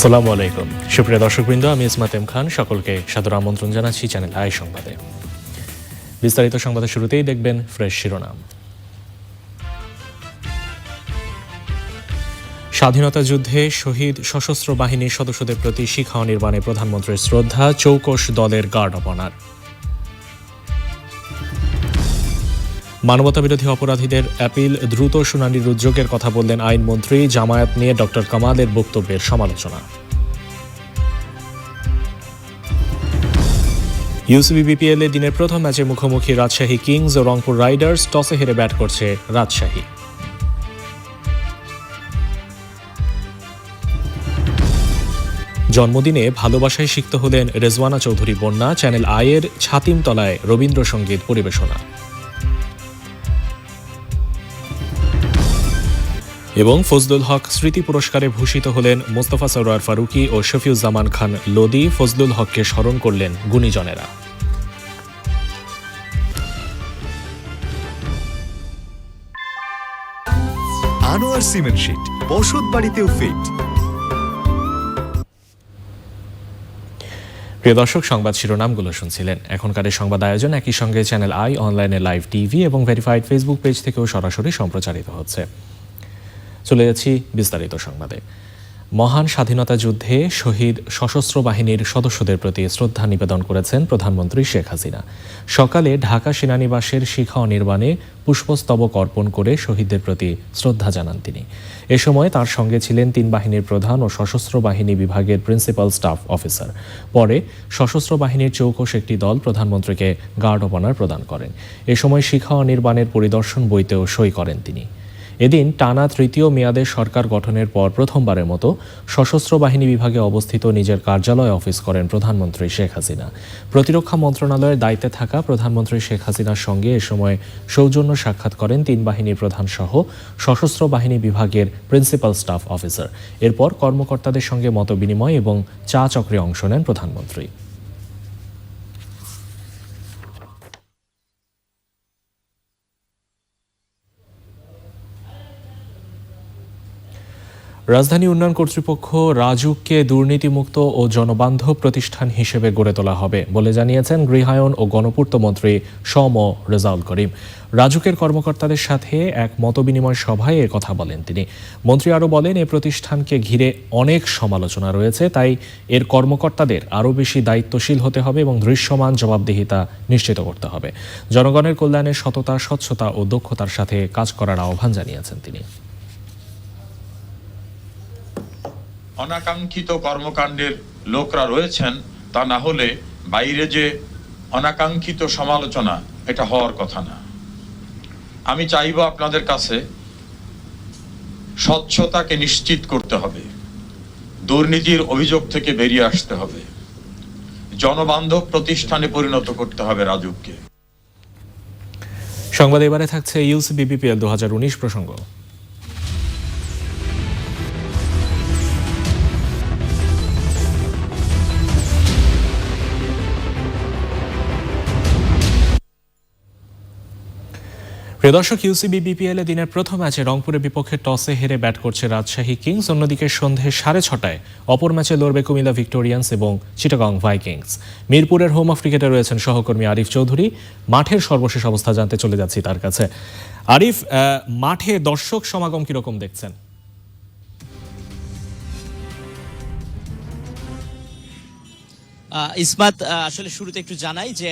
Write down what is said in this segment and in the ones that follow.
আসসালামু আলাইকুম। সুপ্রিয় দর্শকবৃন্দ, আমি ইসমাত এম খান। সকলকে সাদর আমন্ত্রণ জানাচ্ছি চ্যানেল আই সংবাদে। বিস্তারিত সংবাদের শুরুতেই দেখবেন ফ্রেশ শিরোনাম। স্বাধীনতা যুদ্ধে শহীদ সশস্ত্র বাহিনীর সদস্যদের প্রতি শিখাও নির্মাণে প্রধানমন্ত্রীর শ্রদ্ধা চৌকশ দলের গার্ড অব অনার। মানবতাবিরোধী অপরাধীদের অ্যাপিল, দ্রুত শুনানির উদ্যোগের কথা বললেন আইনমন্ত্রী, জামায়াত নিয়ে ডক্টর কামালের বক্তব্যের সমালোচনা। ইউসিবি বিপিএল দিনের প্রথম ম্যাচে মুখোমুখি রাজশাহী কিংস ও রংপুর রাইডার্স, টসে হেরে ব্যাট করছে রাজশাহী। জন্মদিনে ভালোবাসায় সিক্ত হলেন রেজওয়ানা চৌধুরী বন্যা, চ্যানেল আয়ের ছাতিমতলায় রবীন্দ্রসঙ্গীত পরিবেশনা। এবং ফজলুল হক স্মৃতি পুরস্কারে ভূষিত হলেন মোস্তফা সরোয়ার ফারুকি ও শফিউজ্জামান খান লোদি ফজলুল হককে স্মরণ করলেন গুণীজনেরা। আনোয়ার সিমেন্ট শীট বসত বাড়িতেও ফিট। প্রিয় দর্শক সংবাদ শিরোনামগুলো শুনছিলেন। এখনকার এই সংবাদ আয়োজন একই সঙ্গে চ্যানেল আই অনলাইনে লাইভ টিভি এবং ভেরিফাইড ফেসবুক পেজ থেকেও সরাসরি সম্প্রচারিত হচ্ছে। চলে যাচ্ছি বিস্তারিত সংবাদে। মহান স্বাধীনতা যুদ্ধে শহীদ সশস্ত্র বাহিনীর সদস্যদের প্রতি শ্রদ্ধা নিবেদন করেছেন প্রধানমন্ত্রী শেখ হাসিনা। সকালে ঢাকা সেনানিবাসের শিখা অনির্বাণে পুষ্পস্তবক অর্পণ করে শহীদদের প্রতি শ্রদ্ধা জানান তিনি। এ সময় তার সঙ্গে ছিলেন তিন বাহিনীর প্রধান ও সশস্ত্র বাহিনী বিভাগের প্রিন্সিপাল স্টাফ অফিসার। পরে সশস্ত্র বাহিনীর চৌকস একটি দল প্রধানমন্ত্রীকে গার্ড অব অনার প্রদান করেন। এ সময় শিখা অনির্বাণের পরিদর্শন বইতেও সই করেন তিনি। এদিন টানা তৃতীয় মেয়াদে সরকার গঠনের পর প্রথমবারের মতো সশস্ত্র বাহিনী বিভাগে অবস্থিত নিজের কার্যালয় অফিস করেন প্রধানমন্ত্রী শেখ হাসিনা। প্রতিরক্ষা মন্ত্রণালয়ের দায়িত্বে থাকা প্রধানমন্ত্রী শেখ হাসিনার সঙ্গে এ সময় সৌজন্য সাক্ষাৎ করেন তিন বাহিনীর প্রধান সহ সশস্ত্র বাহিনী বিভাগের প্রিন্সিপাল স্টাফ অফিসার। এরপর কর্মকর্তাদের সঙ্গে মতবিনিময় এবং চা চক্রে অংশ নেন প্রধানমন্ত্রী। রাজধানী উন্নয়ন কর্তৃপক্ষ রাজুককে দুর্নীতিমুক্ত ও জনবান্ধব প্রতিষ্ঠান হিসেবে গড়ে তোলা হবে বলে জানিয়েছেন গৃহায়ন ও গণপূর্ত মন্ত্রী সম রেজাউল করিম। রাজুকের কর্মকর্তাদের সাথে এক মতবিনিময় সভায় এ কথা বলেন তিনি। মন্ত্রী আরও বলেন, এ প্রতিষ্ঠানকে ঘিরে অনেক সমালোচনা রয়েছে, তাই এর কর্মকর্তাদের আরও বেশি দায়িত্বশীল হতে হবে এবং দৃশ্যমান জবাবদিহিতা নিশ্চিত করতে হবে। জনগণের কল্যাণে সততা, স্বচ্ছতা ও দক্ষতার সাথে কাজ করার আহ্বান জানিয়েছেন তিনি। অনাকাঙ্ক্ষিত কর্মকাণ্ডের লোকরা রয়েছেন, তা না হলে বাইরে যে অনাকাঙ্ক্ষিত সমালোচনা, এটা হওয়ার কথা না। আমি চাইব আপনাদের কাছে স্বচ্ছতাকে নিশ্চিত করতে হবে, দুর্নীতির অভিযোগ থেকে বেরিয়ে আসতে হবে, জনবান্ধব প্রতিষ্ঠানে পরিণত করতে হবে রাজুককে। সংবাদ এবারে থাকছে ইউসি বিপিএল দুহাজার উনিশ প্রসঙ্গ। প্রিয় দর্শক ইউসিবি বিপিএল দিনের প্রথম ম্যাচে রংপুরের বিপক্ষে টসে হেরে ব্যাট করছে রাজশাহী কিংস। অন্যদিকে সন্ধে সাড়ে ছটায় অপর ম্যাচে লড়বে কুমিল্লা ভিক্টোরিয়ান্স এবং চিটাগং ভাইকিংস। মিরপুরের হোম অফ ক্রিকেটে রয়েছেন সহকর্মী আরিফ চৌধুরী। মাঠের সর্বশেষ অবস্থা জানতে চলে যাচ্ছি তার কাছে। আরিফ মাঠে দর্শক সমাগম কীরকম দেখছেন? ইসমাত আসলে শুরুতে একটু জানাই যে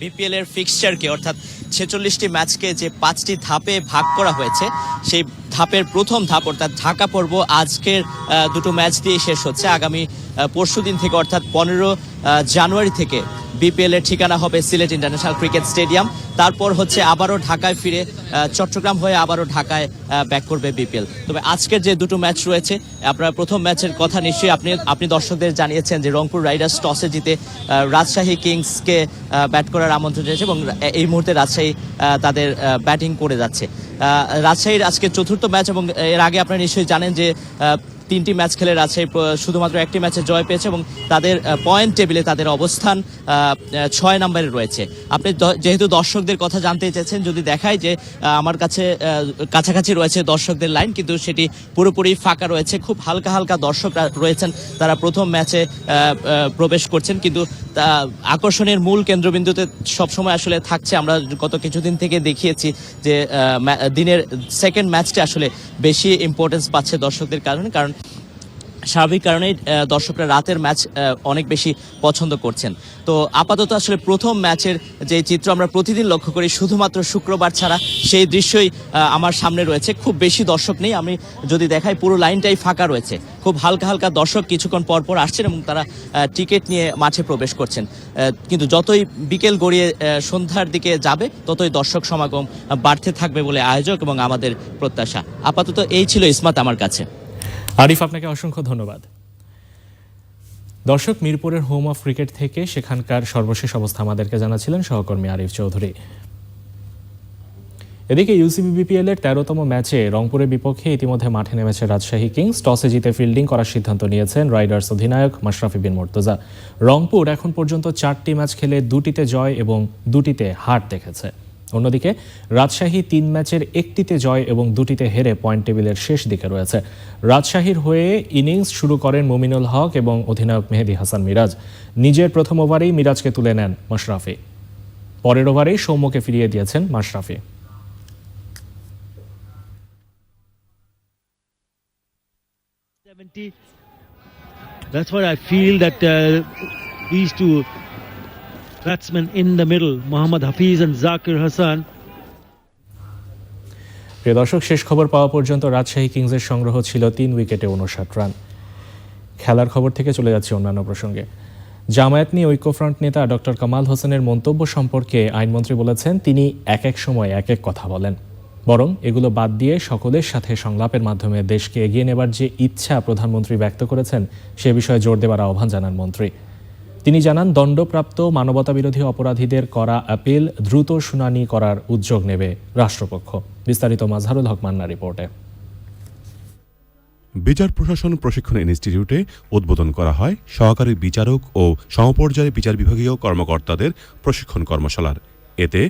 বিপিএল এর ফিক্সচারকে অর্থাৎ ছেচল্লিশটি ম্যাচকে যে পাঁচটি ধাপে ভাগ করা হয়েছে, সেই ধাপের প্রথম ধাপ অর্থাৎ ঢাকা পর্ব আজকের দুটো ম্যাচ দিয়ে শেষ হচ্ছে। আগামী পরশু দিন থেকে অর্থাৎ পনেরো জানুয়ারি থেকে বিপিএল এর ঠিকানা হবে সিলেট ইন্টারন্যাশনাল ক্রিকেট স্টেডিয়াম। তারপর হচ্ছে আবারও ঢাকায় ফিরে চট্টগ্রাম হয়ে আবারও ঢাকায় ব্যাক করবে বিপিএল তবে আজকের যে দুটো ম্যাচ রয়েছে, আপনার প্রথম ম্যাচের কথা নিশ্চয়ই আপনি আপনি দর্শকদের জানিয়েছেন যে রংপুর রাইডার্স টসে জিতে রাজশাহী কিংসকে ব্যাট করার আমন্ত্রণ জানিয়েছে এবং এই মুহূর্তে রাজশাহী তাদের ব্যাটিং করে যাচ্ছে। রাজশাহীর আজকে চতুর্থ ম্যাচ এবং এর আগে আপনারা নিশ্চয়ই জানেন যে তিনটি ম্যাচ খেলে রাজশাহী শুধুমাত্র একটি ম্যাচে জয় পেয়েছে এবং তাদের পয়েন্ট টেবিলে তাদের অবস্থান ছয় নম্বরে রয়েছে। আপনি যেহেতু দর্শকদের কথা জানতে চেয়েছেন, যদি দেখায় যে আমার কাছে কাছাকাছি রয়েছে দর্শকদের লাইন, কিন্তু সেটি পুরোপুরি ফাঁকা রয়েছে। খুব হালকা হালকা দর্শকরা রয়েছেন, তারা প্রথম ম্যাচে প্রবেশ করছেন, কিন্তু আকর্ষণের মূল কেন্দ্রবিন্দুতে সবসময় আসলে থাকছে। আমরা গত কিছুদিন থেকে দেখিয়েছি যে দিনের সেকেন্ড ম্যাচটা আসলে বেশি ইম্পর্টেন্স পাচ্ছে দর্শকদের কারণে, কারণ স্বাভাবিক কারণেই দর্শকরা রাতের ম্যাচ অনেক বেশি পছন্দ করছেন। তো আপাতত আসলে প্রথম ম্যাচের যে চিত্র আমরা প্রতিদিন লক্ষ্য করি, শুধুমাত্র শুক্রবার ছাড়া সেই দৃশ্যই আমার সামনে রয়েছে। খুব বেশি দর্শক নেই, আমি যদি দেখাই পুরো লাইনটাই ফাঁকা রয়েছে। খুব হালকা হালকা দর্শক কিছুক্ষণ পর পর আসছেন এবং তারা টিকিট নিয়ে মাঠে প্রবেশ করছেন। কিন্তু যতই বিকেল গড়িয়ে সন্ধ্যার দিকে যাবে, ততই দর্শক সমাগম বাড়তে থাকবে বলে আয়োজক এবং আমাদের প্রত্যাশা। আপাতত এই ছিল ইসমাত আমার কাছে। আরিফ, আপনাকে অসংখ্য ধন্যবাদ। দর্শক, মিরপুরের হোম অফ ক্রিকেট থেকে সেখানকার সর্বশেষ অবস্থা আমাদেরকে জানাছিলেন সহকর্মী আরিফ চৌধুরী। এদিকে ইউসিবি বিপিএল এর তেরোতম ম্যাচে রংপুরের বিপক্ষে ইতিমধ্যে মাঠে নেমেছে রাজশাহী কিংস। টসে জিতে ফিল্ডিং করার সিদ্ধান্ত নিয়েছেন রাইডার্স অধিনায়ক মাশরাফি বিন মোর্তজা। রংপুর এখন পর্যন্ত চারটি ম্যাচ খেলে দুটিতে জয় এবং দুটিতে হার দেখেছে। অন্যদিকে রাজশাহী তিন ম্যাচের একটিতে জয় এবং দুটিতে হেরে পয়েন্ট টেবিলের শেষ দিকে রয়েছে। রাজশাহীর হয়ে ইনিংস শুরু করেন মুমিনুল হক এবং অধিনায়ক মেহেদি হাসান মিরাজ। নিজের প্রথম ওভারেই মিরাজকে তুলে নেন মাশরাফি। পরের ওভারেই সৌম্যকে ফিরিয়ে দিয়েছেন Mashrafe. That's what I feel that uh, these two batsmen in the middle, Muhammad Hafiz and Zakir Hassan, প্রিয় দর্শক শেষ খবর পাওয়া পর্যন্ত রাজশাহী কিংসের সংগ্রহ ছিল তিন উইকেটে উনষাট রান। খেলার খবর থেকে চলে যাচ্ছে অন্যান্য প্রসঙ্গে। জামায়াত নিয়ে ঐক্যফ্রন্ট নেতা ডক্টর কামাল হোসেনের মন্তব্য সম্পর্কে আইনমন্ত্রী বলেছেন তিনি এক এক সময় এক এক কথা বলেন। বরং এগুলো বাদ দিয়ে সকলের সাথে সংলাপের মাধ্যমে দেশকে এগিয়ে নেবার যে ইচ্ছা প্রধানমন্ত্রী ব্যক্ত করেছেন সে বিষয়ে জোর দেবার আহ্বান জানান মন্ত্রী। তিনি জানান, দণ্ডপ্রাপ্ত মানবতাবিরোধী অপরাধীদের করা আপিল দ্রুত শুনানি করার উদ্যোগ নেবে রাষ্ট্রপক্ষ। বিস্তারিত মাজহারুল হক মান্না রিপোর্টে। বিচার প্রশাসন প্রশিক্ষণ ইনস্টিটিউটে উদ্বোধন করা হয় সহকারী বিচারক ও সমপর্যায়ে বিচার বিভাগীয় কর্মকর্তাদের প্রশিক্ষণ কর্মশালার। এতে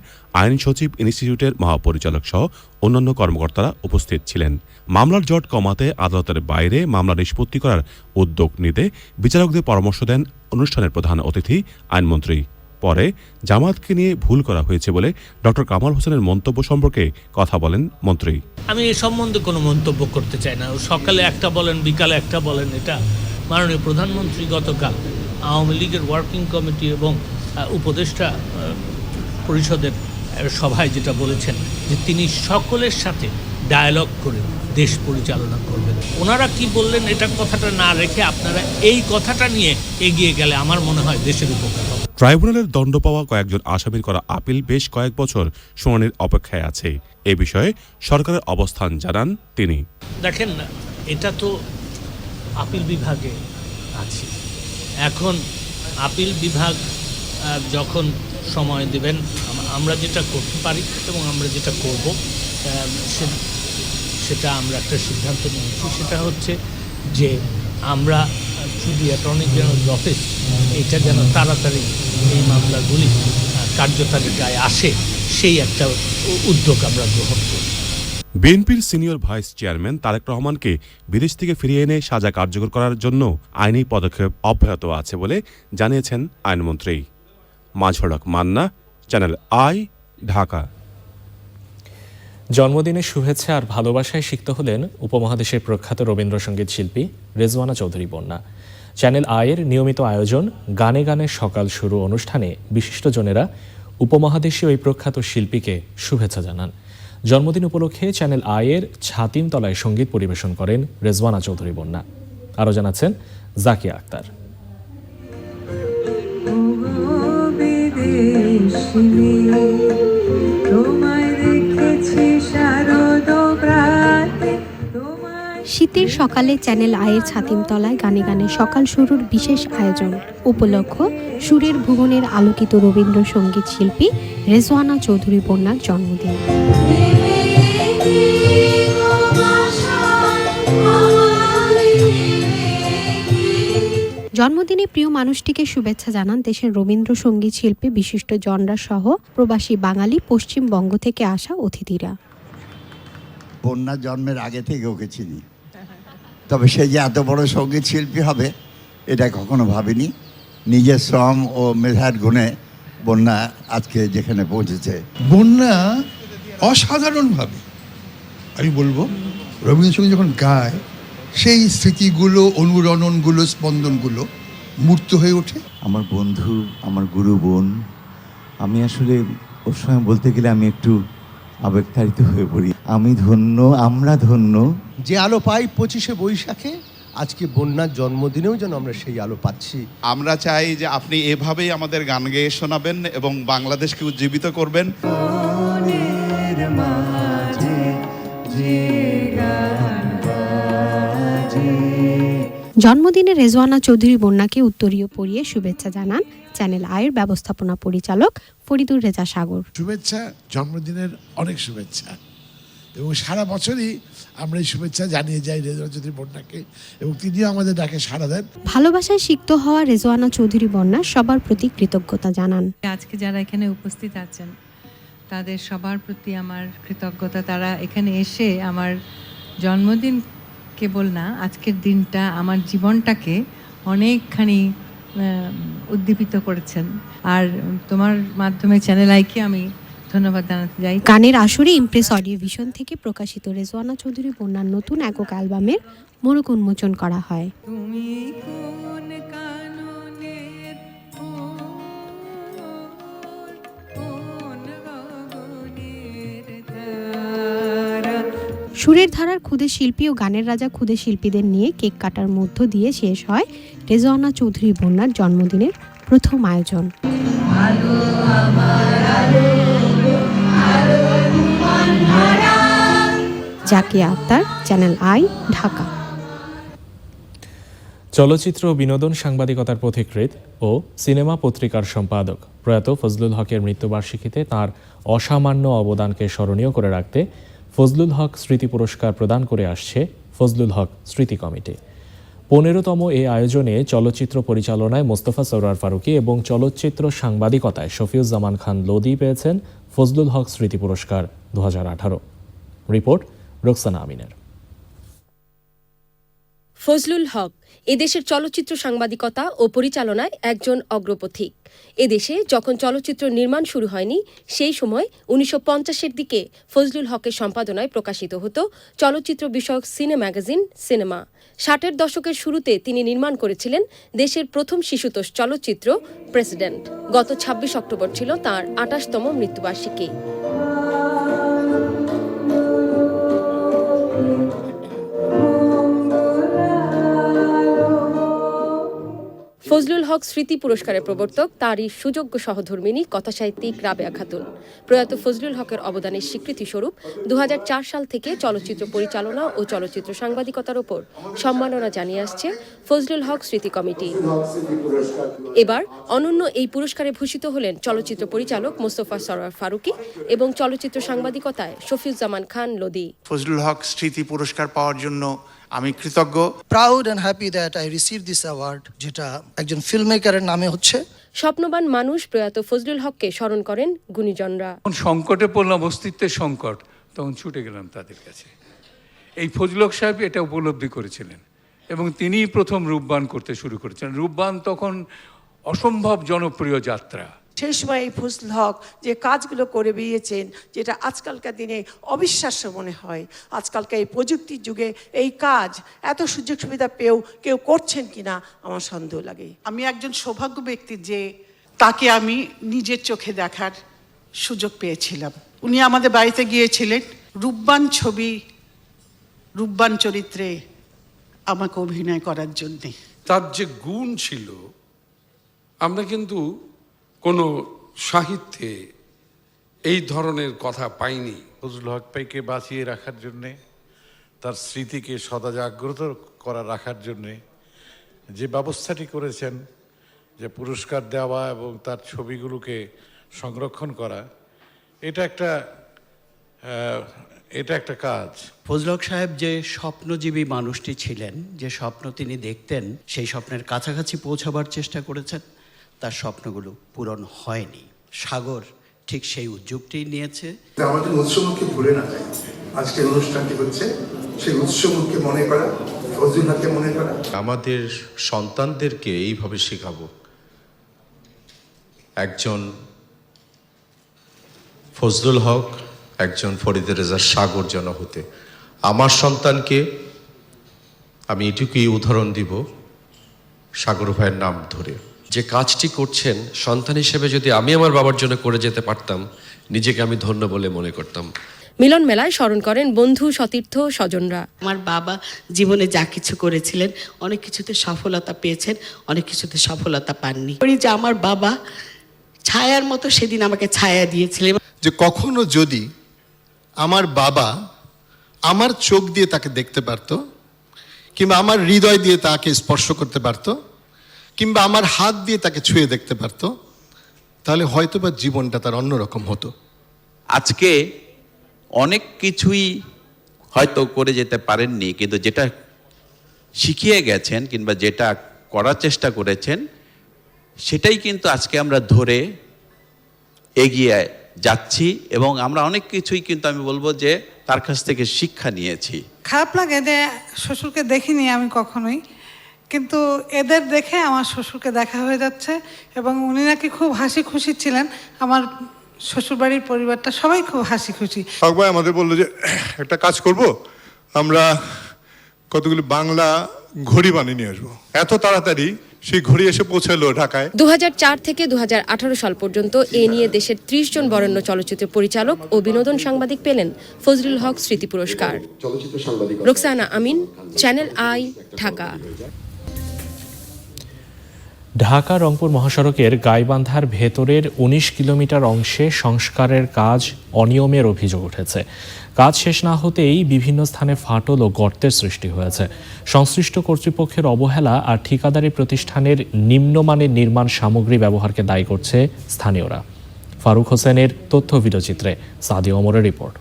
আইন সচিব ইনস্টিটিউটের মহাপরিচালক সহ অন্যান্য কর্মকর্তারা উপস্থিত ছিলেন। মামলার জট কমাতে আদালতের বাইরে মামলা নিষ্পত্তি করার উদ্যোগ নিতে বিচারকদের পরামর্শ দেন অনুষ্ঠানের প্রধান অতিথি, আইনমন্ত্রী। পরে জামাতকে নিয়ে ভুল করা হয়েছে বলে ডক্টর কামাল হোসেনের মন্তব্য সম্পর্কে কথা বলেন মন্ত্রী। আমি এ সম্বন্ধে কোনো মন্তব্য করতে চাই না। সকালে একটা বলেন, বিকালে একটা বলেন, এটা মাননীয় প্রধানমন্ত্রী গতকাল আওয়ামী লীগের ওয়ার্কিং কমিটি এবং উপদেষ্টা পরিষদের সভায় যেটা বলেছেন যে তিনি সকলের সাথে ডায়ালগ করে দেশ পরিচালনা করবেন। ওনারা কি বললেন এটা কথাটা না রেখে আপনারা এই কথাটা নিয়ে এগিয়ে গেলে আমার মনে হয় দেশের উপকার হবে। ট্রাইব্যুনালের দণ্ড পাওয়া কয়েকজন আসামির করা আপিল বেশ কয়েক বছর শুনানির অপেক্ষায় আছে। এ বিষয়ে সরকারের অবস্থান জানান তিনি। দেখেন না এটা তো আপিল বিভাগে আছে। এখন আপিল বিভাগ যখন সময় দেবেন। আমরা যেটা করতে পারি এবং আমরা যেটা করব সেটা আমরা একটা সিদ্ধান্ত নিয়েছি। সেটা হচ্ছে যে আমরা শুধু অ্যাটর্নি জেনারেল অফিস, এটা যেন তাড়াতাড়ি এই মামলাগুলি কার্যতালিকায় আসে, সেই একটা উদ্যোগ আমরা গ্রহণ করি। বিএনপির সিনিয়র ভাইস চেয়ারম্যান তারেক রহমানকে বিদেশ থেকে ফিরিয়ে এনে সাজা কার্যকর করার জন্য আইনি পদক্ষেপ অব্যাহত আছে বলে জানিয়েছেন আইনমন্ত্রী। মাঝড়ক মান্না, চ্যানেল আই, ঢাকা। জন্মদিনের শুভেচ্ছা আর ভালোবাসায় সিক্ত হলেন উপমহাদেশের প্রখ্যাত রবীন্দ্রসঙ্গীত শিল্পী রেজওয়ানা চৌধুরী বন্যা। চ্যানেল আয়ের নিয়মিত আয়োজন, গানে গানে সকাল শুরু অনুষ্ঠানে বিশিষ্টজনেরা উপমহাদেশীয় এই প্রখ্যাত শিল্পীকে শুভেচ্ছা জানান। জন্মদিন উপলক্ষে চ্যানেল আয়ের ছাতিম তলায় সংগীত পরিবেশন করেন রেজওয়ানা চৌধুরী বন্যা। আরও জানাচ্ছেন জাকিয়া আক্তার। তোমায় দেখেছি শারদ প্রাতে শীতের সকালে চ্যানেল আয়ের ছাতিমতলায় গানে গানে সকাল শুরুর বিশেষ আয়োজন। উপলক্ষ সুরের ভুবনের আলোকিত রবীন্দ্রসঙ্গীত শিল্পী রেজওয়ানা চৌধুরী বন্যার জন্মদিন। জন্মদিনে প্রিয় মানুষটিকে শুভেচ্ছা জানান দেশের রবীন্দ্রসঙ্গীত শিল্পী বিশিষ্ট জনরা সহ প্রবাসী বাঙালি পশ্চিমবঙ্গ থেকে আসা অতিথিরা। বন্যা জন্মের আগে থেকে ওকে চিনি তবে সে যে এত বড় সংগীত শিল্পী হবে এটা কখনো ভাবিনি। নিজের শ্রম ও মেধার গুণে বন্যা আজকে যেখানে পৌঁছেছে। বন্যা অসাধারণভাবে আমি বলব রবীন্দ্রসঙ্গীত যখন গায় সেই স্মৃতিগুলো অনুরণনগুলো স্পন্দনগুলো মূর্ত হয়ে ওঠে। আমার বন্ধু আমার গুরু বোন আমি আসলে ওর সময় বলতে গেলে আমি একটু আবেগতাড়িত হয়ে পড়ি। আমি ধন্য আমরা ধন্য। যে আলো পাই পঁচিশে বৈশাখে আজকে বন্যার জন্মদিনেও যেন আমরা সেই আলো পাচ্ছি। আমরা চাই যে আপনি এভাবেই আমাদের গান গেয়ে শোনাবেন এবং বাংলাদেশকে উজ্জীবিত করবেন। জন্মদিনে রেজওয়ানা চৌধুরী বন্যাকে উত্তরীয় পরিয়ে শুভেচ্ছা জানান চ্যানেল আয়ের ব্যবস্থাপনা পরিচালক ফরিদুর রেজা সাগর। শুভেচ্ছা জন্মদিনের অনেক শুভেচ্ছা। এবং সারা বছরই আমরা এই শুভেচ্ছা জানিয়ে যাই রেজওয়ানা চৌধুরী বন্যাকে এবং তিনিও আমাদের ডাকে সাড়া দেন। ভালোবাসায় সিক্ত হওয়া রেজওয়ানা চৌধুরী বন্যা সবার প্রতি কৃতজ্ঞতা জানান। আজকে যারা এখানে উপস্থিত আছেন তাদের সবার প্রতি আমার কৃতজ্ঞতা। তারা এখানে এসে আমার জন্মদিন কেবল না আজকের দিনটা আমার জীবনটাকে অনেকখানি উদ্দীপিত করেছেন। আর তোমার মাধ্যমে চ্যানেল আইকে আমি ধন্যবাদ জানাতে যাই গানের আসরে ইমপ্রেস অডিও ভিশন থেকে প্রকাশিত রেজওয়ানা চৌধুরী বন্যার নতুন একক অ্যালবামের মোড়ক উন্মোচন করা হয়। তুমি কোন সুরের ধারার ক্ষুদে শিল্পী ও গানের রাজা ক্ষুদে শিল্পীদের নিয়ে কেক কাটার মধ্য দিয়ে শেষ হয় রেজওয়ানা চৌধুরী বন্যার জন্মদিনের প্রথম আয়োজন। Zakia Akter, channel I, Dhaka. চলচ্চিত্র বিনোদন সাংবাদিকতার পথিকৃৎ ও সিনেমা পত্রিকার সম্পাদক প্রয়াত ফজলুল হকের মৃত্যুবার্ষিকীতে তার অসামান্য অবদানকে স্মরণীয় করে রাখতে ফজলুল হক স্মৃতি পুরস্কার প্রদান করে আসছে ফজলুল হক স্মৃতি কমিটি। পনেরোতম এই আয়োজনে চলচ্চিত্র পরিচালনায় মোস্তফা সৌরার ফারুকী এবং চলচ্চিত্র সাংবাদিকতায় শফিউজ্জামান খান লোদি পেয়েছেন ফজলুল হক স্মৃতি পুরস্কার দুহাজার আঠারো। রিপোর্ট রোকসানা আমিনের। ফজলুল হক এদেশের চলচ্চিত্র সাংবাদিকতা ও পরিচালনায় একজন অগ্রপথিক। এদেশে যখন চলচ্চিত্র নির্মাণ শুরু হয়নি, সেই সময় উনিশশো পঞ্চাশের দিকে ফজলুল হকের সম্পাদনায় প্রকাশিত হতো চলচ্চিত্র বিষয়ক সিনে ম্যাগাজিন সিনেমা। ষাটের দশকের শুরুতে তিনি নির্মাণ করেছিলেন দেশের প্রথম শিশুতোষ চলচ্চিত্র প্রেসিডেন্ট। গত ২৬ অক্টোবর ছিল তাঁর আটাশতম মৃত্যুবার্ষিকী। ফজলুল হক স্মৃতি পুরস্কারের প্রবর্তক, তারই সুযোগ্য সহধর্মিনী কথাসাহিত্যিক রাবেয়া খাতুন। প্রয়াত ফজলুল হকের অবদানের স্বীকৃতি স্বরূপ দু সাল থেকে চলচ্চিত্র পরিচালনা ও চলচ্চিত্র সাংবাদিকতার ওপর সম্মাননা জানিয়ে আসছে ফজলুল হক স্মৃতি কমিটি। এবার অনন্য এই পুরস্কারে ভূষিত হলেন চলচ্চিত্র পরিচালক মোস্তফা সরোয়ার ফারুকী এবং চলচ্চিত্র সাংবাদিকতায় শফিউজ্জামান খান লোদি ফজলুল হক স্মৃতি পুরস্কার পাওয়ার জন্য আমি কৃতজ্ঞ। Proud and happy that I receive this award যেটা একজন ফিল্ম মেকারের নামে হচ্ছে। স্বপ্নবান মানুষ প্রয়াত ফজলুল হককে স্মরণ করেন গুণীজনরা। যখন সংকটে পড়লাম অস্তিত্বের সংকট তখন ছুটে গেলাম তাদের কাছে। এই ফজলক সাহেব এটা উপলব্ধি করেছিলেন এবং তিনিই প্রথম রূপবান করতে শুরু করেছিলেন। রূপবান তখন অসম্ভব জনপ্রিয় যাত্রা। সেই সময় এই ফজল হক যে কাজগুলো করে বেরিয়েছেন যেটা আজকালকার দিনে অবিশ্বাস্য মনে হয়। আজকালকার এই প্রযুক্তির যুগে এই কাজ এত সুযোগ সুবিধা পেয়েও কেউ করছেন কিনা আমার সন্দেহ লাগে। আমি একজন সৌভাগ্য ব্যক্তি যে তাকে আমি নিজের চোখে দেখার সুযোগ পেয়েছিলাম। উনি আমাদের বাড়িতে গিয়েছিলেন। রূপবান ছবি রূপবান চরিত্রে আমাকে অভিনয় করার জন্যে। তার যে গুণ ছিল আমরা কিন্তু কোনো সাহিত্যে এই ধরনের কথা পাইনি। ফজলুল হক ভাইকে বাঁচিয়ে রাখার জন্যে তার স্মৃতিকে সদা জাগ্রত করা রাখার জন্যে যে ব্যবস্থাটি করেছেন যে পুরস্কার দেওয়া এবং তার ছবিগুলোকে সংরক্ষণ করা এটা একটা এটা একটা কাজ। ফজল হক সাহেব যে স্বপ্নজীবী মানুষটি ছিলেন যে স্বপ্ন তিনি দেখতেন সেই স্বপ্নের কাছাকাছি পৌঁছাবার চেষ্টা করেছেন তার স্বপ্নগুলো পূরণ হয়নি। সাগর ঠিক সেই উদ্যোগটি নিয়েছে। আমাদের উৎসমুখকে ভুলে না যায়। আজকের অনুষ্ঠানটি হচ্ছে সেই উৎসমুখকে মনে করা ফজলুল্লাহকে মনে করা। আমাদের সন্তানদেরকে এইভাবে শেখাবো। একজন ফজলুল হক একজন ফরিদে রেজা সাগর যেন হতে। আমার সন্তানকে আমি এটুকুই উদাহরণ দিব সাগর ভাইয়ের নাম ধরে। যে কাজটি করছেন সন্তান হিসেবে যদি আমি আমার বাবার জন্য করে যেতে পারতাম নিজেকে আমি ধন্য বলে মনে করতাম। মিলন মেলায় স্মরণ করেন বন্ধু সতীর্থ স্বজনরা। আমার বাবা জীবনে যা কিছু করেছিলেন অনেক কিছুতে সফলতা পেয়েছেন অনেক কিছুতে সফলতা পাননি। যে আমার বাবা ছায়ার মতো সেদিন আমাকে ছায়া দিয়েছিলেন। যে কখনো যদি আমার বাবা আমার চোখ দিয়ে তাকে দেখতে পারতো কিংবা আমার হৃদয় দিয়ে তাকে স্পর্শ করতে পারতো কিংবা আমার হাত দিয়ে তাকে ছুঁয়ে দেখতে পারতো তাহলে হয়তো বা জীবনটা তার অন্যরকম হতো। আজকে অনেক কিছুই হয়তো করে যেতে পারেননি কিন্তু যেটা শিখিয়ে গেছেন কিংবা যেটা করার চেষ্টা করেছেন সেটাই কিন্তু আজকে আমরা ধরে এগিয়ে যাচ্ছি এবং আমরা অনেক কিছুই কিন্তু আমি বলব যে তার কাছ থেকে শিক্ষা নিয়েছি। খারাপ লাগে যে শ্বশুরকে দেখিনি আমি কখনোই। কিন্তু এদের দেখে আমার শ্বশুরকে দেখা হয়ে যাচ্ছে এবং উনি নাকি খুব হাসি খুশি ছিলেন। আমার শ্বশুরবাড়ির পরিবারটা সবাই খুব হাসি খুশি। ভাই আমাদের বলল যে একটা কাজ করব আমরা কতগুলি বাংলা ঘড়ি বানিয়ে নিয়ে আসব। এত তাড়াতাড়ি সেই ঘড়ি এসে পৌঁছালো ঢাকায়। দু হাজার চার থেকে দু হাজার আঠারো সাল পর্যন্ত এ নিয়ে দেশের ত্রিশ জন বরেণ্য চলচ্চিত্র পরিচালক ও বিনোদন সাংবাদিক পেলেন ফজলুল হক স্মৃতি পুরস্কার। রোকসানা আমিন চ্যানেল আই ঢাকা ঢাকা রংপুর মহাসড়কের গাইবান্ধার ভেতরের ১৯ কিলোমিটার অংশে সংস্কারের কাজ অনিয়মের অভিযোগ উঠেছে। কাজ শেষ না হতেই বিভিন্ন স্থানে ফাটল ও গর্তের সৃষ্টি হয়েছে। সংশ্লিষ্ট কর্তৃপক্ষের অবহেলা আর ঠিকাদারি প্রতিষ্ঠানের নিম্নমানের নির্মাণ সামগ্রী ব্যবহারকে দায়ী করছে স্থানীয়রা। ফারুক হোসেনের তথ্য ভিডিওচিত্রে সাদি ওমরের রিপোর্ট।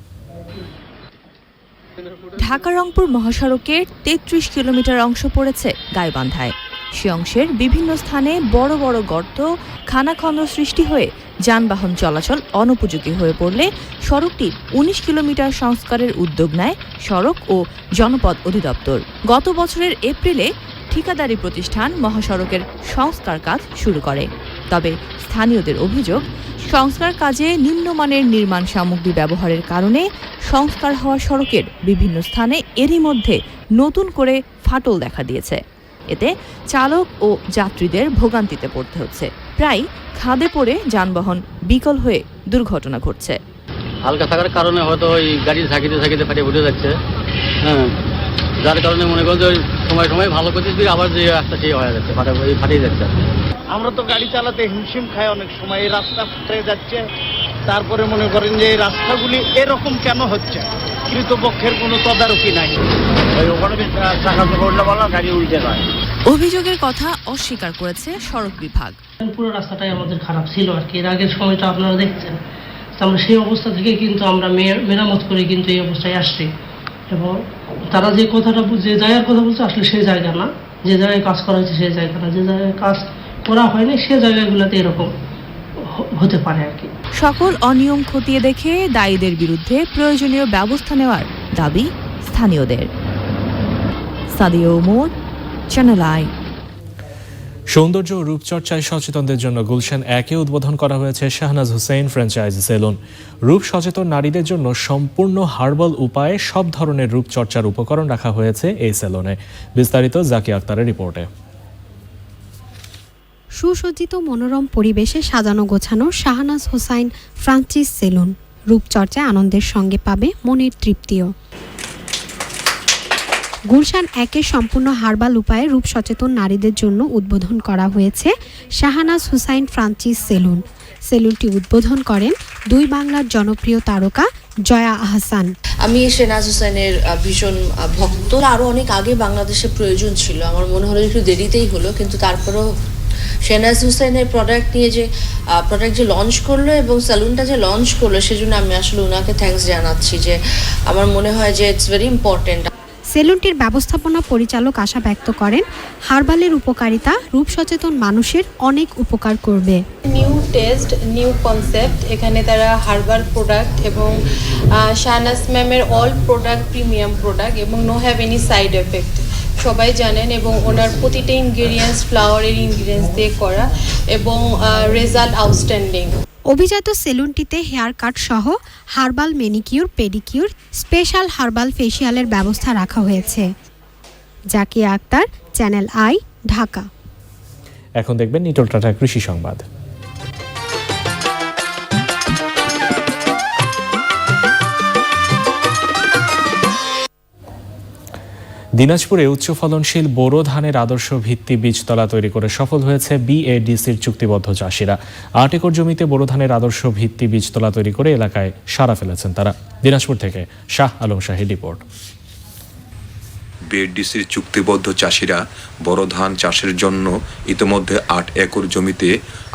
ঢাকা রংপুর মহাসড়কের তেত্রিশ কিলোমিটার অংশ পড়েছে গাইবান্ধায়। সে অংশের বিভিন্ন স্থানে বড় বড় গর্ত, খানাখন্দ সৃষ্টি হয়ে যানবাহন চলাচল অনুপযোগী হয়ে পড়লে সড়কটির উনিশ কিলোমিটার সংস্কারের উদ্যোগ নেয় সড়ক ও জনপদ অধিদপ্তর। গত বছরের এপ্রিলে ঠিকাদারি প্রতিষ্ঠান মহাসড়কের সংস্কার কাজ শুরু করে। তবে স্থানীয়দের অভিযোগ, সংস্কার কাজে নিম্নমানের নির্মাণ সামগ্রী ব্যবহারের কারণে সংস্কার হওয়া সড়কের বিভিন্ন স্থানে এরই মধ্যে নতুন করে ফাটল দেখা দিয়েছে। এতে চালক ও যাত্রীদের ভোগান্তিতে পড়তে হচ্ছে। প্রায় খাদে পড়ে যানবাহন বিকল হয়ে দুর্ঘটনা ঘটছে। হালকা থাকার কারণে হয়তো ওই গাড়ি থাকিতে থাকিতে ফাটে উঠে যাচ্ছে। হ্যাঁ যার কারণে মনে করো যে ওই সময় সময় ভালো করতে দিয়ে আবার যে রাস্তা সেই হয়ে যাচ্ছে ফাটে ফাটিয়ে যাচ্ছে। আমরা তো গাড়ি চালাতে হিমশিম খাই অনেক সময় এই রাস্তা ফুটে যাচ্ছে। তারপরে মনে করেন যে এই রাস্তাগুলি এরকম কেন হচ্ছে? কৃতপক্ষের কোনো তদারকি নাই। অভিযোগের কথা অস্বীকার করেছে সড়ক বিভাগ। পুরো রাস্তাটাই আমাদের খারাপ ছিল আর কি। এর আগের সময়টা আপনারা দেখছেন। তো আমরা সেই অবস্থা থেকে কিন্তু আমরা মেরামত করে কিন্তু এই অবস্থায় আসছি। এবং তারা যে কথাটা যে জায়গার কথা বলছে আসলে সেই জায়গা না। যে জায়গায় কাজ করা হয়েছে সেই জায়গা না। যে জায়গায় কাজ করা হয়নি সে জায়গাগুলোতে এরকম। হতে পারে আর কি। সকল অনিয়ম খতিয়ে দেখে দায়ীদের বিরুদ্ধে প্রয়োজনীয় ব্যবস্থা নেওয়ার দাবি স্থানীয়দের। সাদিও ওমর চ্যানেল আই সৌন্দর্য ও রূপচর্চায় সচেতনদের জন্য গুলশান একে উদ্বোধন করা হয়েছে শাহনাজ হুসেইন ফ্র্যাঞ্চাইজি সেলুন। রূপ সচেতন নারীদের জন্য সম্পূর্ণ হার্বাল উপায়ে সব ধরনের রূপচর্চার উপকরণ রাখা হয়েছে এই সেলুনে। বিস্তারিত জাকি আক্তারের রিপোর্টে। সুসজ্জিত মনোরম পরিবেশে সাজানো গোছানো শাহনাজ হোসাইন ফ্রান্সিস সেলুন। রূপচর্চায় আনন্দের সঙ্গে পাবে মনের তৃপ্তিও। গুলশান একের সম্পূর্ণ হার্বাল উপায়ে রূপ সচেতন নারীদের জন্য উদ্বোধন করা হয়েছে শাহানাজ হুসাইন ফ্রান্সিস সেলুন। সেলুনটি উদ্বোধন করেন দুই বাংলার জনপ্রিয় তারকা জয়া আহসান। আমি শেনাজ হোসেনের ভীষণ ভক্ত। আরও অনেক আগে বাংলাদেশে প্রয়োজন ছিল। আমার মনে হলো একটু দেরিতেই হলো, কিন্তু তারপরেও শেনাজ হুসেনের প্রোডাক্ট নিয়ে যে প্রোডাক্ট যে লঞ্চ করল এবং স্যালুনটা যে লঞ্চ করল সেজন্য আমি আসলে ওনাকে থ্যাঙ্কস জানাচ্ছি যে আমার মনে হয় যে ইটস ভেরি ইম্পর্টেন্ট সেলুনটির ব্যবস্থাপনা পরিচালক আশা ব্যক্ত করেন হার্বালের উপকারিতা রূপ সচেতন মানুষের অনেক উপকার করবে। নিউ টেস্ট নিউ কনসেপ্ট এখানে তারা হার্বাল প্রোডাক্ট এবং শাহনাজ ম্যামের অল প্রোডাক্ট প্রিমিয়াম প্রোডাক্ট এবং no have any side effect সবাই জানেন এবং ওনার প্রতিটা ইনগ্রিডিয়েন্টস ফ্লাওয়ারের ইনগ্রিডিয়েন্টস দিয়ে করা এবং রেজাল্ট আউটস্ট্যান্ডিং অভিজাত সেলুনটিতে হেয়ার কাট সহ herbal manicure pedicure special herbal ফেসিয়ালের ব্যবস্থা রাখা হয়েছে। Zakia Akter channel I Dhaka. এখন দেখবেন নিটল টাটা কৃষি সংবাদ। দিনাজপুরে উচ্চ ফলনশীল বোরো ধানের আদর্শ ভিত্তি বীজতলা তৈরি করে সফল হয়েছে বিএডিসির চুক্তিবদ্ধ চাষিরা। আট একর জমিতে বোরো ধানের আদর্শ ভিত্তি বীজতলা তৈরি করে এলাকায় সারা ফেলেছেন তারা। দিনাজপুর থেকে শাহ আলম শাহী রিপোর্ট। বিএডিসির চুক্তিবদ্ধ চাষিরা বড় ধান চাষের জন্য ইতোমধ্যে আট একর জমিতে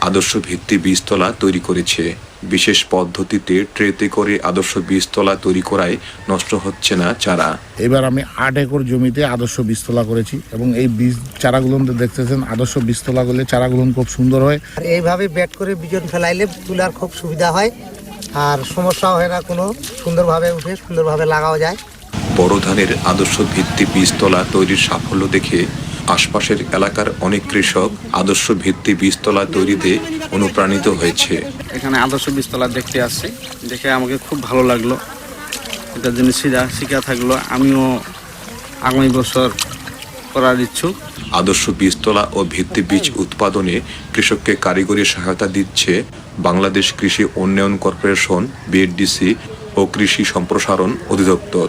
আদর্শ ভিত্তি বীজতলা তৈরি করেছে। বিশেষ পদ্ধতিতে ট্রেতে করে আদর্শ বীজতলা তৈরি করায় নষ্ট হচ্ছে না চারা। এবার আমি আট একর জমিতে আদর্শ বীজতলা করেছি এবং এই বীজ চারাগুলো দেখতেছেন আদর্শ বীজতলা করলে চারাগুলো খুব সুন্দর হয়। আর এইভাবে ব্যাট করে বিজন ফেলাইলে তুলার খুব সুবিধা হয় আর সমস্যা হয় না কোনো সুন্দরভাবে উঠে সুন্দরভাবে লাগাও যায়। বড় ধানের আদর্শ ভিত্তি বীজতলা তৈরির সাফল্য দেখে আশপাশের এলাকার অনেক কৃষক আদর্শ ভিত্তি বীজতলা তৈরিতে অনুপ্রাণিত হয়েছে। এখানে আদর্শ বীজতলা দেখতে আসছি। দেখে আমাকে খুব ভালো লাগল। এটার জন্য শিখা শিখা থাকল আমিও আগামী বছর করার ইচ্ছুক। আদর্শ বীজতলা ও ভিত্তি বীজ উৎপাদনে কৃষককে কারিগরি সহায়তা দিচ্ছে বাংলাদেশ কৃষি উন্নয়ন কর্পোরেশন বিএডিসি ও কৃষি সম্প্রসারণ অধিদপ্তর।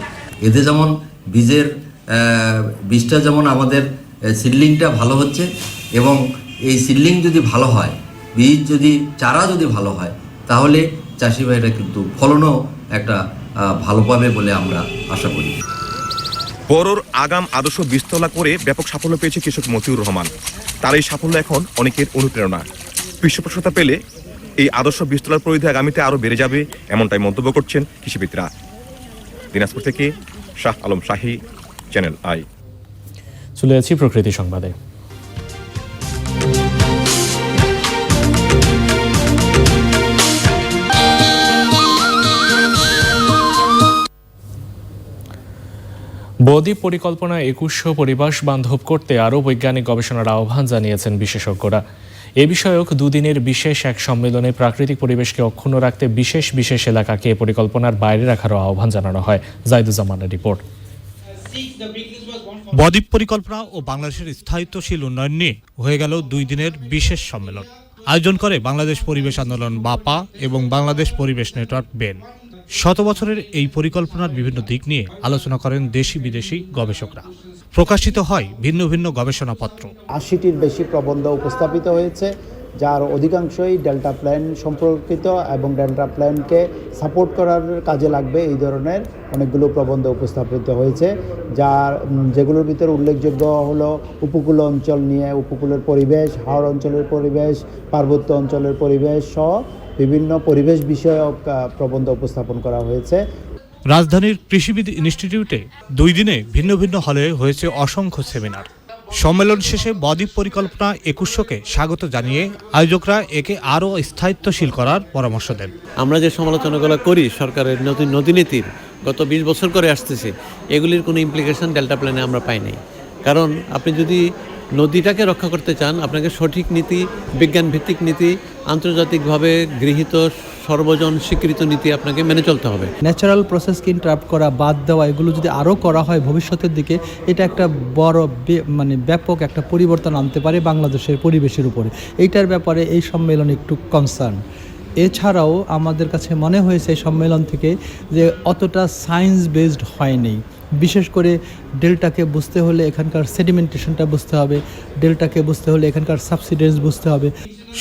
এতে যেমন বীজের বীজটা যেমন আমাদের সিডলিংটা ভালো হচ্ছে এবং এই সিডলিং যদি ভালো হয়, বীজ যদি, চারা যদি ভালো হয়, তাহলে চাষি ভাইরা কিন্তু ফলনও একটা ভালো পাবে বলে আমরা আশা করি। বড়োর আগাম আদর্শ বিস্তলা করে ব্যাপক সাফল্য পেয়েছে কৃষক মতিউর রহমান। তার এই সাফল্য এখন অনেকের অনুপ্রেরণা। পৃষ্ঠপোষকতা পেলে এই আদর্শ বিস্তলার পরিধি আগামীতে আরও বেড়ে যাবে, এমনটাই মন্তব্য করছেন কৃষিবিদরা। দিনাজপুর থেকে শাহ আলম শাহী, চ্যানেল আই। চলে যাচ্ছি প্রকৃতি সংবাদে। বদ্বীপ পরিকল্পনা একুশশো পরিবেশ বান্ধব করতে আরও বৈজ্ঞানিক গবেষণার আহ্বান জানিয়েছেন বিশেষজ্ঞরা। এ বিষয়ক দুদিনের বিশেষ এক সম্মেলনে প্রাকৃতিক পরিবেশকে অক্ষুণ্ণ রাখতে বিশেষ বিশেষ এলাকাকে পরিকল্পনার বাইরে রাখারও আহ্বান জানানো হয়, জাইদুজ্জামানের রিপোর্ট। বদ্বীপ পরিকল্পনা ও বাংলাদেশের স্থায়িত্বশীল উন্নয়ন নিয়ে হয়ে গেল দুই দিনের বিশেষ সম্মেলন। আয়োজন করে বাংলাদেশ পরিবেশ আন্দোলন বাপা এবং বাংলাদেশ পরিবেশ নেটওয়ার্ক বেন। শত বছরের এই পরিকল্পনার বিভিন্ন দিক নিয়ে আলোচনা করেন দেশি বিদেশি গবেষকরা। প্রকাশিত হয় ভিন্ন ভিন্ন গবেষণাপত্র। আশিটির বেশি প্রবন্ধ উপস্থাপিত হয়েছে। যার অধিকাংশই ডেল্টা প্ল্যান সম্পর্কিত এবং ডেল্টা প্ল্যানকে সাপোর্ট করার কাজে লাগবে এই ধরনের অনেকগুলো প্রবন্ধ উপস্থাপিত হয়েছে, যার যেগুলোর ভিতরে উল্লেখযোগ্য হলো উপকূল অঞ্চল নিয়ে, উপকূলের পরিবেশ হাওড় অঞ্চলের পরিবেশ, পার্বত্য অঞ্চলের পরিবেশ সহ বিভিন্ন পরিবেশ বিষয়ক প্রবন্ধ উপস্থাপন করা হয়েছে। রাজধানীর কৃষিবিদ ইনস্টিটিউটে দুই দিনে ভিন্ন ভিন্ন হলে হয়েছে অসংখ্য সেমিনার। সম্মেলন শেষে বদ্বীপ পরিকল্পনা একুশশোকে স্বাগত জানিয়ে আয়োজকরা একে আরও স্থায়িত্বশীল করার পরামর্শ দেন। আমরা যে সমালোচনাগুলো করি, সরকারের নতুন নদীনীতির গত বিশ বছর করে আসতেছে, এগুলির কোনো ইমপ্লিকেশন ডেল্টা প্ল্যানে আমরা পাইনি কারণ আপনি যদি নদীটাকে রক্ষা করতে চান, আপনাকে সঠিক নীতি বিজ্ঞান ভিত্তিক নীতি, আন্তর্জাতিকভাবে গৃহীত সর্বজন স্বীকৃত নীতি আপনাকে মেনে চলতে হবে। ন্যাচারাল প্রসেসকে ইন্টারাপ্ট করা বাদ দেওয়া, এগুলো যদি আরও করা হয় ভবিষ্যতের দিকে, এটা একটা বড় মানে ব্যাপক একটা পরিবর্তন আনতে পারে বাংলাদেশের পরিবেশের উপরে। এইটার ব্যাপারে এই সম্মেলন একটু কনসার্ন এছাড়াও আমাদের কাছে মনে হয়েছে সম্মেলন থেকে যে অতটা সায়েন্স বেসড হয়নি। বিশেষ করে ডেল্টাকে বুঝতে হলে এখানকার সেডিমেন্টেশনটা বুঝতে হবে ডেল্টাকে বুঝতে হলে এখানকার সাবসিডেন্স বুঝতে হবে।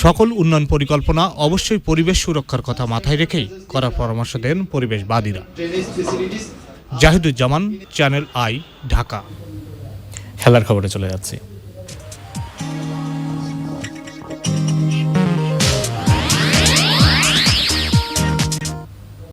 সকল উন্নয়ন পরিকল্পনা অবশ্যই পরিবেশ সুরক্ষার কথা মাথায় রেখেই করার পরামর্শ দেন পরিবেশবাদীরা। জাহিদুজ্জামান চ্যানেল আই ঢাকা খেলার খবরে চলে যাচ্ছি।